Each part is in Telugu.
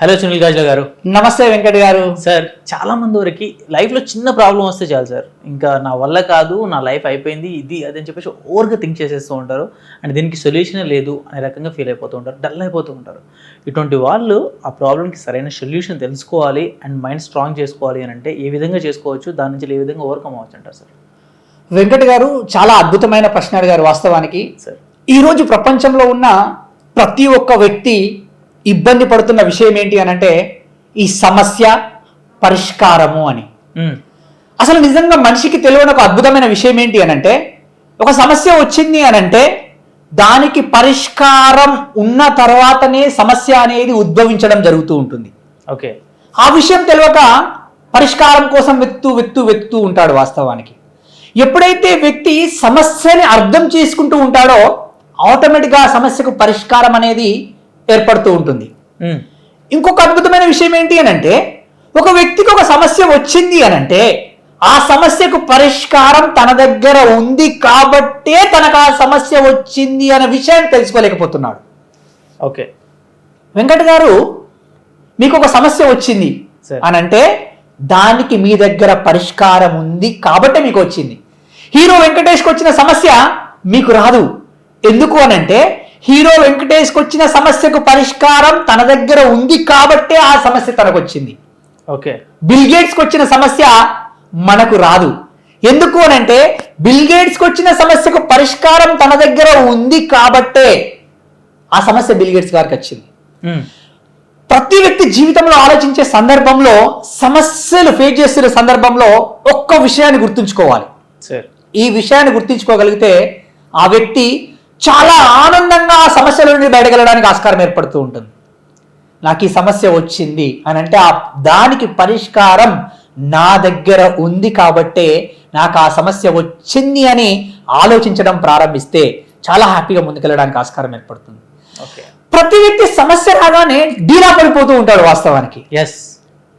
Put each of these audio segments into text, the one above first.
హలో సునీల్ గాజుల గారు. నమస్తే వెంకట్ గారు. సార్ చాలా మంది వరకు లైఫ్లో చిన్న ప్రాబ్లం వస్తే చాలు సార్. ఇంకా నా వల్ల కాదు నా లైఫ్ అయిపోయింది ఇది అది అని చెప్పేసి ఓవర్గా థింక్ చేసేస్తూ ఉంటారు. అండ్ దీనికి సొల్యూషనే లేదు అనే రకంగా ఫీల్ అయిపోతూ ఉంటారు డల్ అయిపోతూ ఉంటారు. ఇటువంటి వాళ్ళు ఆ ప్రాబ్లంకి సరైన సొల్యూషన్ తెలుసుకోవాలి అండ్ మైండ్ స్ట్రాంగ్ చేసుకోవాలి అని అంటే ఏ విధంగా చేసుకోవచ్చు దాని నుంచి ఏ విధంగా ఓవర్కమ్ అవ్వచ్చు అంటారు సార్? వెంకట్ గారు చాలా అద్భుతమైన ప్రశ్న అడిగారు వాస్తవానికి. సార్. ఈరోజు ప్రపంచంలో ఉన్న ప్రతి ఒక్క వ్యక్తి ఇబ్బంది పడుతున్న విషయం ఏంటి అని అంటే ఈ సమస్య పరిష్కారము అని. అసలు నిజంగా మనిషికి తెలియని ఒక అద్భుతమైన విషయం ఏంటి అని అంటే ఒక సమస్య వచ్చింది అని అంటే దానికి పరిష్కారం ఉన్న తర్వాతనే సమస్య అనేది ఉద్భవించడం జరుగుతూ ఉంటుంది. ఓకే. ఆ విషయం తెలియక పరిష్కారం కోసం వెతుకుతూ వెతుకుతూ వెతుకుతూ ఉంటాడు వాస్తవానికి. ఎప్పుడైతే వ్యక్తి సమస్యని అర్థం చేసుకుంటూ ఉంటాడో ఆటోమేటిక్గా ఆ సమస్యకు పరిష్కారం అనేది ఏర్పడుతూ ఉంటుంది. ఇంకొక అద్భుతమైన విషయం ఏంటి అని అంటే ఒక వ్యక్తికి ఒక సమస్య వచ్చింది అని అంటే ఆ సమస్యకు పరిష్కారం తన దగ్గర ఉంది కాబట్టే తనకు ఆ సమస్య వచ్చింది అనే విషయాన్ని తెలుసుకోలేకపోతున్నాడు. ఓకే. వెంకట్ గారు మీకు ఒక సమస్య వచ్చింది. అని అంటే దానికి మీ దగ్గర పరిష్కారం ఉంది కాబట్టే మీకు వచ్చింది. హీరో వెంకటేష్కి వచ్చిన సమస్య మీకు రాదు. ఎందుకు అని అంటే హీరో వెంకటేష్కి వచ్చిన సమస్యకు పరిష్కారం తన దగ్గర ఉంది కాబట్టే ఆ సమస్య తనకు వచ్చింది ఓకే. బిల్ గేట్స్కి వచ్చిన సమస్య మనకు రాదు. ఎందుకు అని అంటే బిల్ గేట్స్కి వచ్చిన సమస్యకు పరిష్కారం తన దగ్గర ఉంది కాబట్టే ఆ సమస్య బిల్ గేట్స్ గారికి వచ్చింది. ప్రతి వ్యక్తి జీవితంలో ఆలోచించే సందర్భంలో సమస్యలు ఫేస్ చేస్తున్న సందర్భంలో ఒక్క విషయాన్ని గుర్తుంచుకోవాలి. సార్. ఈ విషయాన్ని గుర్తుంచుకోగలిగితే ఆ వ్యక్తి చాలా ఆనందంగా ఆ సమస్యల నుండి బయటకెళ్ళడానికి ఆస్కారం ఏర్పడుతూ ఉంటుంది. నాకు ఈ సమస్య వచ్చింది అని అంటే ఆ దానికి పరిష్కారం నా దగ్గర ఉంది కాబట్టే నాకు ఆ సమస్య వచ్చింది అని ఆలోచించడం ప్రారంభిస్తే చాలా హ్యాపీగా ముందుకెళ్ళడానికి ఆస్కారం ఏర్పడుతుంది. ప్రతి వ్యక్తి సమస్య రాగానే డీలా పడిపోతూ ఉంటాడు వాస్తవానికి. ఎస్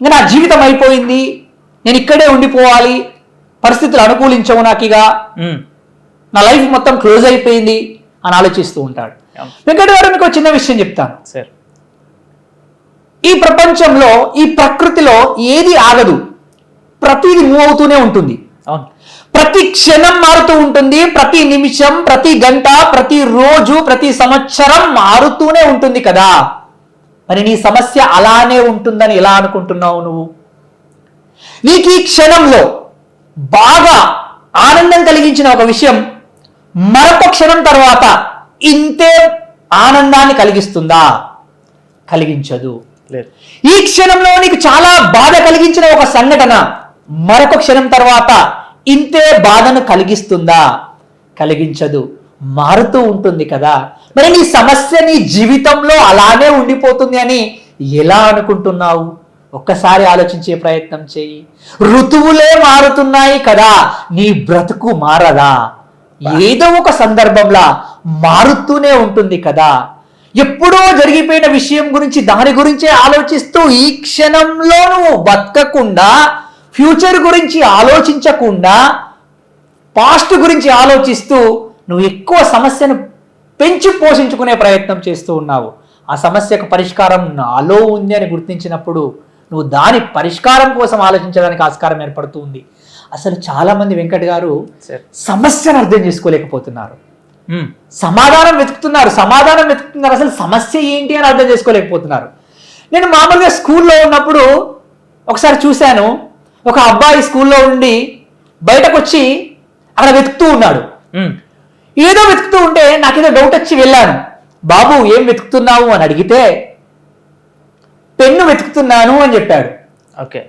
ఇంకా నా జీవితం అయిపోయింది నేను ఇక్కడే ఉండిపోవాలి పరిస్థితులు అనుకూలించవు నాకు ఇక మ్మ్. నా లైఫ్ మొత్తం క్లోజ్ అయిపోయింది అని ఆలోచిస్తూ ఉంటాడు. వెంకట గారు మీకు చిన్న విషయం చెప్తాను. సార్ ఈ ప్రపంచంలో ఈ ప్రకృతిలో ఏది ఆగదు. ప్రతిది మూవ్ అవుతూనే ఉంటుంది. అవును. ప్రతి క్షణం మారుతూ ఉంటుంది. ప్రతి నిమిషం ప్రతి గంట ప్రతి రోజు ప్రతి సంవత్సరం మారుతూనే ఉంటుంది కదా. మరి నీ సమస్య అలానే ఉంటుందని ఎలా అనుకుంటున్నావు నువ్వు? నీకు ఈ క్షణంలో బాగా ఆనందం కలిగించిన ఒక విషయం మరొక క్షణం తర్వాత ఇంతే ఆనందాన్ని కలిగిస్తుందా? కలిగించదు. ఈ క్షణంలో నీకు చాలా బాధ కలిగించిన ఒక సంఘటన మరొక క్షణం తర్వాత ఇంతే బాధను కలిగిస్తుందా? కలిగించదు. మారుతూ ఉంటుంది కదా. మరి నీ సమస్య నీ జీవితంలో అలానే ఉండిపోతుంది అని ఎలా అనుకుంటున్నావు? ఒక్కసారి ఆలోచించే ప్రయత్నం చేయి. ఋతువులే మారుతున్నాయి కదా. నీ బ్రతుకు మారదా? ఏదో ఒక సందర్భంలో మారుతూనే ఉంటుంది కదా. ఎప్పుడో జరిగిపోయిన విషయం గురించి దాని గురించే ఆలోచిస్తూ ఈ క్షణంలో నువ్వు బతకకుండా ఫ్యూచర్ గురించి ఆలోచించకుండా పాస్ట్ గురించి ఆలోచిస్తూ నువ్వు ఎక్కువ సమస్యను పెంచి పోషించుకునే ప్రయత్నం చేస్తూ ఉన్నావు. ఆ సమస్యకు పరిష్కారం నాలో ఉంది అని గుర్తించినప్పుడు నువ్వు దాని పరిష్కారం కోసం ఆలోచించడానికి ఆస్కారం ఏర్పడుతుంది అసలు చాలామంది వెంకట్ గారు సమస్యను అర్థం చేసుకోలేకపోతున్నారు. సమాధానం వెతుకుతున్నారు. సమాధానం వెతుకుతున్నారు. అసలు సమస్య ఏంటి అని అర్థం చేసుకోలేకపోతున్నారు. నేను మామూలుగా స్కూల్లో ఉన్నప్పుడు ఒకసారి చూశాను. ఒక అబ్బాయి స్కూల్లో ఉండి బయటకు వచ్చి అక్కడ వెతుకుతూ ఉన్నాడు. ఏదో వెతుకుతూ ఉంటే నాకేదో డౌట్ వచ్చి వెళ్ళాను. బాబు ఏం వెతుకుతున్నావు? అని అడిగితే పెన్ను వెతుకుతున్నాను అని చెప్పాడు. ఓకే.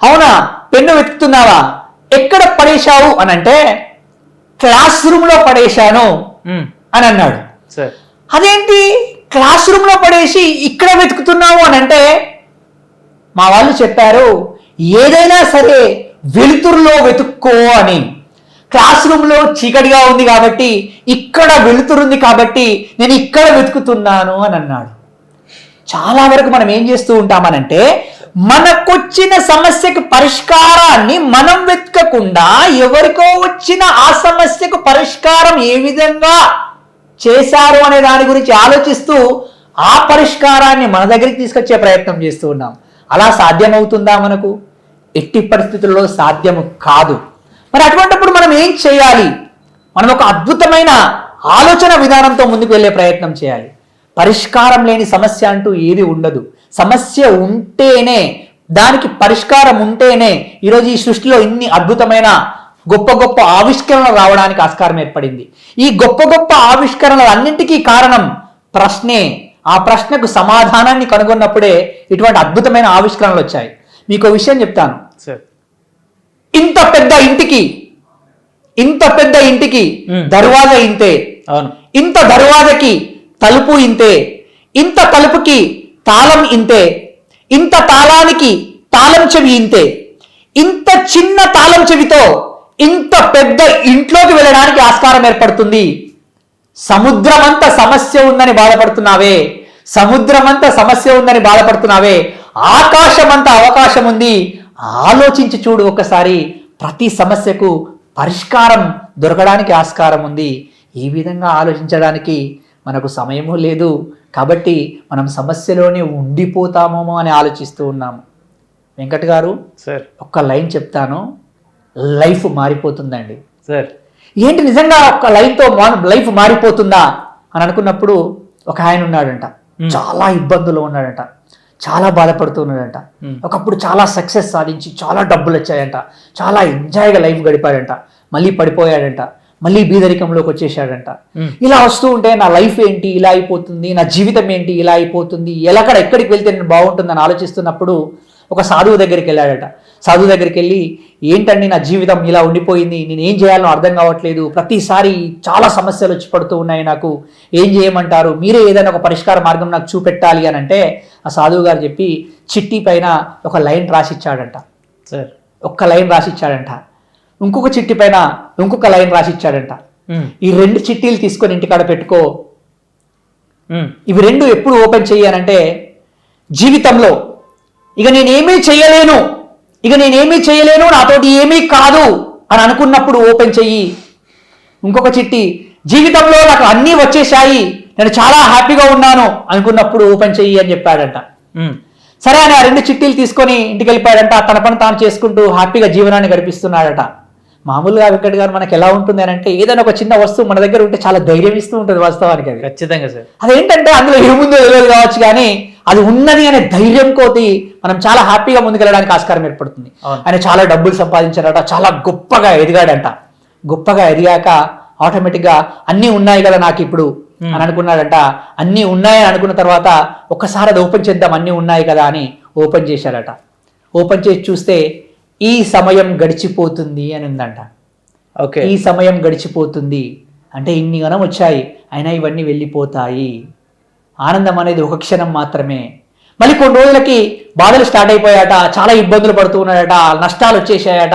అవునా? పెన్ను వెతుకుతున్నావా? ఎక్కడ పడేశావు? అని అంటే క్లాస్ రూమ్లో పడేశాను. అని అన్నాడు. సార్. అదేంటి? క్లాస్ రూమ్లో పడేసి ఇక్కడ వెతుకుతున్నావు? అని అంటే మా వాళ్ళు చెప్పారు ఏదైనా సరే వెలుతురులో వెతుక్కో అని. క్లాస్ రూమ్లో చీకటిగా ఉంది కాబట్టి ఇక్కడ వెలుతురుంది కాబట్టి నేను ఇక్కడ వెతుకుతున్నాను అని అన్నాడు. చాలా వరకు మనం ఏం చేస్తూ ఉంటామనంటే మనకొచ్చిన సమస్యకు పరిష్కారాన్ని మనం వెతకకుండా ఎవరికో వచ్చిన ఆ సమస్యకు పరిష్కారం ఏ విధంగా చేశారు అనే దాని గురించి ఆలోచిస్తూ ఆ పరిష్కారాన్ని మన దగ్గరికి తీసుకొచ్చే ప్రయత్నం చేస్తూ ఉన్నాం. అలా సాధ్యమవుతుందా మనకు? ఎట్టి పరిస్థితుల్లో సాధ్యము కాదు. మరి అటువంటిప్పుడు మనం ఏం చేయాలి? మనం ఒక అద్భుతమైన ఆలోచన విధానంతో ముందుకు వెళ్ళే ప్రయత్నం చేయాలి. పరిష్కారం లేని సమస్య అంటూ ఏది ఉండదు. సమస్య ఉంటేనే దానికి పరిష్కారం ఉంటేనే ఈరోజు ఈ సృష్టిలో ఇన్ని అద్భుతమైన గొప్ప గొప్ప ఆవిష్కరణలు రావడానికి ఆస్కారం ఏర్పడింది. ఈ గొప్ప గొప్ప ఆవిష్కరణలు అన్నింటికీ కారణం ప్రశ్నే. ఆ ప్రశ్నకు సమాధానాన్ని కనుగొన్నప్పుడే ఇటువంటి అద్భుతమైన ఆవిష్కరణలు వచ్చాయి. మీకు ఒక విషయం చెప్తాను. సార్. ఇంత పెద్ద ఇంటికి ఇంత పెద్ద ఇంటికి. దర్వాజా ఇంతే. అవును. ఇంత దర్వాజకి తలుపు ఇంతే. ఇంత తలుపుకి తాళం ఇంతే. ఇంత తాళానికి తాళం చెవి ఇంతే. ఇంత చిన్న తాళం చెవితో ఇంత పెద్ద ఇంట్లోకి వెళ్ళడానికి ఆస్కారం ఏర్పడుతుంది. సముద్రమంత సమస్య ఉందని బాధపడుతున్నావే. సముద్రమంత సమస్య ఉందని బాధపడుతున్నావే. ఆకాశమంత అవకాశం ఉంది. ఆలోచించి చూడు ఒకసారి. ప్రతి సమస్యకు పరిష్కారం దొరకడానికి ఆస్కారం ఉంది. ఈ విధంగా ఆలోచించడానికి మనకు సమయము లేదు కాబట్టి మనం సమస్యలోనే ఉండిపోతామేమో అని ఆలోచిస్తూ ఉన్నాము. వెంకట్ గారు సార్. ఒక్క లైన్ చెప్తాను. లైఫ్ మారిపోతుందండి. సార్. ఏంటి నిజంగా ఒక్క లైన్తో లైఫ్ మారిపోతుందా అని అనుకున్నప్పుడు ఒక ఆయన ఉన్నాడంట. చాలా ఇబ్బందులు ఉన్నాడంట. చాలా బాధపడుతూ ఉన్నాడంట. ఒకప్పుడు చాలా సక్సెస్ సాధించి చాలా డబ్బులు వచ్చాయంట. చాలా ఎంజాయ్గా లైఫ్ గడిపాడంట. మళ్ళీ పడిపోయాడంట. మళ్ళీ బీదరికంలోకి వచ్చేసాడంట. ఇలా వస్తూ ఉంటే నా లైఫ్ ఏంటి? ఇలా అయిపోతుంది. నా జీవితం ఏంటి? ఇలా అయిపోతుంది. ఎలాక్కడ ఎక్కడికి వెళ్తే నేను బాగుంటుందని ఆలోచిస్తున్నప్పుడు ఒక సాధువు దగ్గరికి వెళ్ళాడట. సాధువు దగ్గరికి వెళ్ళి ఏంటండి నా జీవితం ఇలా ఉండిపోయింది? నేను ఏం చేయాలో అర్థం కావట్లేదు. ప్రతిసారి చాలా సమస్యలు వచ్చి పడుతూ ఉన్నాయి నాకు. ఏం చేయమంటారు? మీరే ఏదైనా ఒక పరిష్కార మార్గం నాకు చూపెట్టాలి అని అంటే ఆ సాధువు గారు చెప్పి చిట్టి పైన ఒక లైన్ రాసిచ్చాడంట. సార్. ఒక్క లైన్ రాసిచ్చాడంట. ఇంకొక చిట్టి పైన ఇంకొక లైన్ రాసిచ్చాడంట మ్మ్. ఈ రెండు చిట్టీలు తీసుకొని ఇంటికాడ పెట్టుకో. ఇవి రెండు ఎప్పుడు ఓపెన్ చెయ్యానంటే జీవితంలో ఇక నేనేమీ చేయలేను ఇక నేనేమీ చేయలేను నాతోటి ఏమీ కాదు అని అనుకున్నప్పుడు ఓపెన్ చెయ్యి ఇంకొక చిట్టి జీవితంలో నాకు అన్నీ వచ్చేసాయి నేను చాలా హ్యాపీగా ఉన్నాను అనుకున్నప్పుడు ఓపెన్ చెయ్యి అని చెప్పాడంట. సరే అని ఆ రెండు చిట్టీలు తీసుకొని ఇంటికి వెళ్ళిపోయాడంట తన పని తాను చేసుకుంటూ హ్యాపీగా జీవనాన్ని గడిపిస్తున్నాడట మామూలుగా వెంకట్ గారు మనకి ఎలా ఉంటుంది అని అంటే ఏదైనా ఒక చిన్న వస్తువు మన దగ్గర ఉంటే చాలా ధైర్యం ఇస్తూ ఉంటుంది వాస్తవానికి అది. ఖచ్చితంగా సార్. అదేంటంటే అందులో ఏముందో తెలియదు కావచ్చు కానీ అది ఉన్నది అనే ధైర్యం కోతి మనం చాలా హ్యాపీగా ముందుకెళ్ళడానికి ఆస్కారం ఏర్పడుతుంది. ఆయన చాలా డబ్బులు సంపాదించారట చాలా గొప్పగా ఎదిగాడంట. గొప్పగా ఎదిగాక ఆటోమేటిక్గా అన్నీ ఉన్నాయి కదా నాకు ఇప్పుడు అని అనుకున్నాడంట. అన్నీ ఉన్నాయని అనుకున్న తర్వాత ఒక్కసారి అది ఓపెన్ చేద్దాం అన్నీ ఉన్నాయి కదా అని ఓపెన్ చేశాడట ఓపెన్ చేసి చూస్తే ఈ సమయం గడిచిపోతుంది అని ఉందంట. ఓకే. ఈ సమయం గడిచిపోతుంది. అంటే ఇన్ని గణం వచ్చాయి. అయినా ఇవన్నీ వెళ్ళిపోతాయి. ఆనందం అనేది ఒక క్షణం మాత్రమే. మళ్ళీ కొన్ని రోజులకి బాధలు స్టార్ట్ అయిపోయాట చాలా ఇబ్బందులు పడుతూ ఉన్నాడట నష్టాలు వచ్చేసాయట.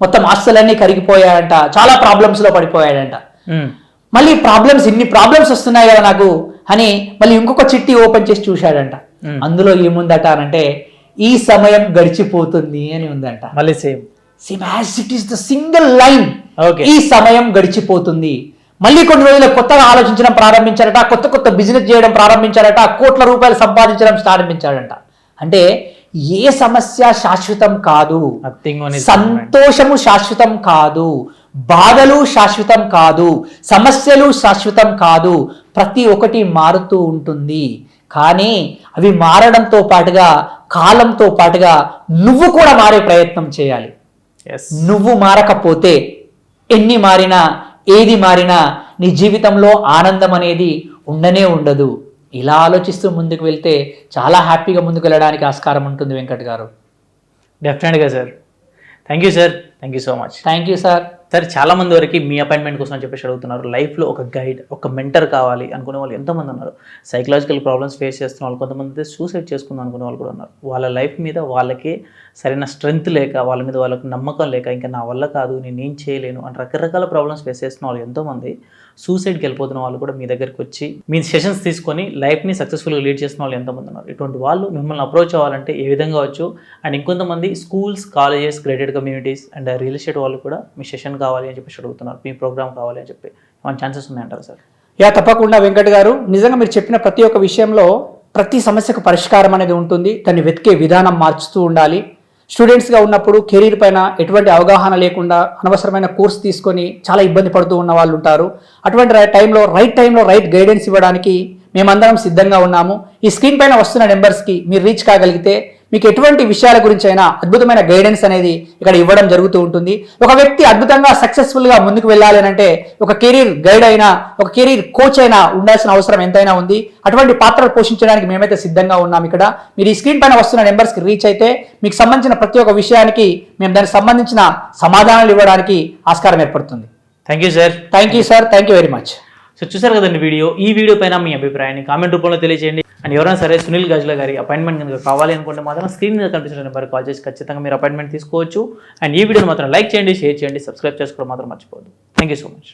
మొత్తం ఆస్తులన్నీ కరిగిపోయాయంట. చాలా ప్రాబ్లమ్స్లో పడిపోయాడంట. మళ్ళీ ప్రాబ్లమ్స్ ఇన్ని ప్రాబ్లమ్స్ వస్తున్నాయి కదా నాకు అని మళ్ళీ ఇంకొక చిట్టి ఓపెన్ చేసి చూశాడంట. అందులో ఏముందట అనంటే ఈ సమయం గడిచిపోతుంది అని ఉందంట. మళ్ళీ same. Same as it is the single line Okay. ఈ సమయం గడిచిపోతుంది. మళ్ళీ కొన్ని రోజులు కొత్తగా ఆలోచించడం ప్రారంభించారట కొత్త కొత్త బిజినెస్ చేయడం ప్రారంభించారట కోట్ల రూపాయలు సంపాదించడం ప్రారంభించాడంట అంటే ఏ సమస్య శాశ్వతం కాదు. సంతోషము శాశ్వతం కాదు. బాధలు శాశ్వతం కాదు. సమస్యలు శాశ్వతం కాదు. ప్రతి ఒక్కటి మారుతూ ఉంటుంది. కానీ అవి మారడంతో పాటుగా కాలంతో పాటుగా నువ్వు కూడా మారే ప్రయత్నం చేయాలి. నువ్వు మారకపోతే ఎన్ని మారినా ఏది మారినా నీ జీవితంలో ఆనందం అనేది ఉండనే ఉండదు. ఇలా ఆలోచిస్తూ ముందుకు వెళ్తే చాలా హ్యాపీగా ముందుకు వెళ్ళడానికి ఆస్కారం ఉంటుంది వెంకట్ గారు. డెఫినెట్గా sir thank you sir thank you so much thank you sir సరే చాలా మంది వరకు మీ అపాయింట్మెంట్ కోసం అని చెప్పేసి అడుగుతున్నారు. లైఫ్లో ఒక గైడ్ ఒక మెంటర్ కావాలి అనుకునే వాళ్ళు ఎంతోమంది ఉన్నారు. సైకలాజికల్ ప్రాబ్లమ్స్ ఫేస్ చేస్తున్న వాళ్ళు కొంతమంది అయితే సూసైడ్ చేసుకుందాం అనుకునే వాళ్ళు కూడా ఉన్నారు. వాళ్ళ లైఫ్ మీద వాళ్ళకి సరైన స్ట్రెంగ్త్ లేక వాళ్ళ మీద వాళ్ళకి నమ్మకం లేక ఇంకా నా వల్ల కాదు నేను ఏం చేయలేను అని రకరకాల ప్రాబ్లమ్స్ ఫేస్ చేస్తున్న వాళ్ళు ఎంతోమంది. సూసైడ్కి వెళ్ళిపోతున్న వాళ్ళు కూడా మీ దగ్గరికి వచ్చి మీ సెషన్స్ తీసుకొని లైఫ్ని సక్సెస్ఫుల్గా లీడ్ చేసిన వాళ్ళు ఎంతమంది ఉన్నారు? ఇటువంటి వాళ్ళు మిమ్మల్ని అప్రోచ్ అవ్వాలంటే ఏ విధంగా వచ్చు అండ్ ఇంకొంతమంది schools colleges gated communities and real estate వాళ్ళు కూడా మీ సెషన్ కావాలి అని చెప్పేసి అడుగుతున్నారు. మీ ప్రోగ్రామ్ కావాలి అని చెప్పి. ఏమైనా ఛాన్సెస్ ఉన్నాయంటారు సార్? యా తప్పకుండా వెంకట్ గారు. నిజంగా మీరు చెప్పిన ప్రతి ఒక్క విషయంలో ప్రతి సమస్యకు పరిష్కారం అనేది ఉంటుంది. దాన్ని వెతికే విధానం మార్చుతూ ఉండాలి. స్టూడెంట్స్గా ఉన్నప్పుడు కెరీర్ పైన ఎటువంటి అవగాహన లేకుండా అనవసరమైన కోర్స్ తీసుకొని చాలా ఇబ్బంది పడుతూ ఉన్న వాళ్ళు ఉంటారు. అటువంటి టైంలో రైట్ టైంలో రైట్ గైడెన్స్ ఇవ్వడానికి మేమందరం సిద్ధంగా ఉన్నాము. ఈ స్క్రీన్ పైన వస్తున్న నెంబర్స్కి మీరు రీచ్ కాగలిగితే మీకు ఎటువంటి విషయాల గురించి అయినా అద్భుతమైన గైడెన్స్ అనేది ఇక్కడ ఇవ్వడం జరుగుతూ ఉంటుంది. ఒక వ్యక్తి అద్భుతంగా సక్సెస్ఫుల్గా ముందుకు వెళ్ళాలి అంటే ఒక కెరీర్ గైడ్ అయినా ఒక కెరీర్ కోచ్ అయినా ఉండాల్సిన అవసరం ఎంతైనా ఉంది. అటువంటి పాత్రలు పోషించడానికి మేమైతే సిద్ధంగా ఉన్నాం ఇక్కడ. మీరు ఈ స్క్రీన్ పైన వస్తున్న నెంబర్స్కి రీచ్ అయితే మీకు సంబంధించిన ప్రతి ఒక్క విషయానికి మేము దానికి సంబంధించిన సమాధానాలు ఇవ్వడానికి ఆస్కారం ఏర్పడుతుంది. Thank you sir thank you sir thank you very much so చూసారు కదండి వీడియో? ఈ వీడియో పైన మీ అభిప్రాయాన్ని కామెంట్ రూపంలో తెలియజేయండి అండ్ ఎవరైనా సరే సునీల్ గజ్ల గారి అపాయింట్మెంట్ కనుక కావాలి అనుకుంటే మాత్రం స్క్రీన్ మీద కనిపిస్తున్న నెంబర్ కాల్ చేసి ఖచ్చితంగా మీరు అపాయింట్మెంట్ తీసుకోవచ్చు. అండ్ ఈ వీడియోని మాత్రం లైక్ చేయండి షేర్ చేయండి సబ్స్క్రైబ్ చేసుకోవడం మాత్రం మర్చిపోవద్దు. Thank you so much